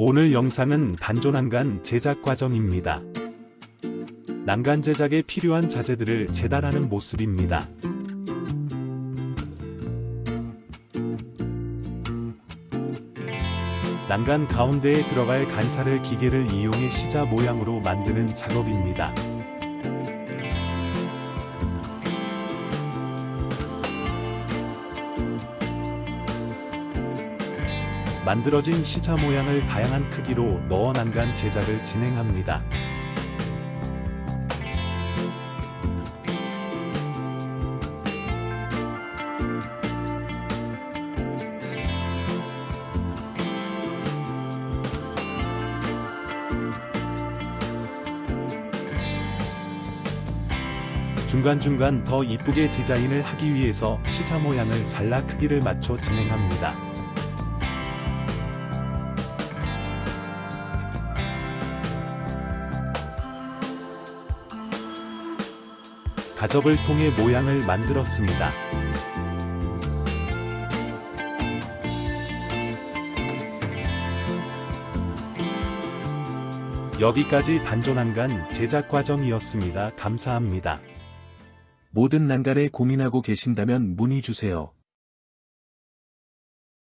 오늘 영상은 단조 난간 제작 과정입니다. 난간 제작에 필요한 자재들을 재단하는 모습입니다. 난간 가운데에 들어갈 간살을 기계를 이용해 시자 모양으로 만드는 작업입니다. 만들어진 시자 모양을 다양한 크기로 넣어 난간 제작을 진행합니다. 중간중간 더 이쁘게 디자인을 하기 위해서 시자 모양을 잘라 크기를 맞춰 진행합니다. 가접을 통해 모양을 만들었습니다. 여기까지 단조난간 제작 과정이었습니다. 감사합니다. 모든 난간에 고민하고 계신다면 문의 주세요.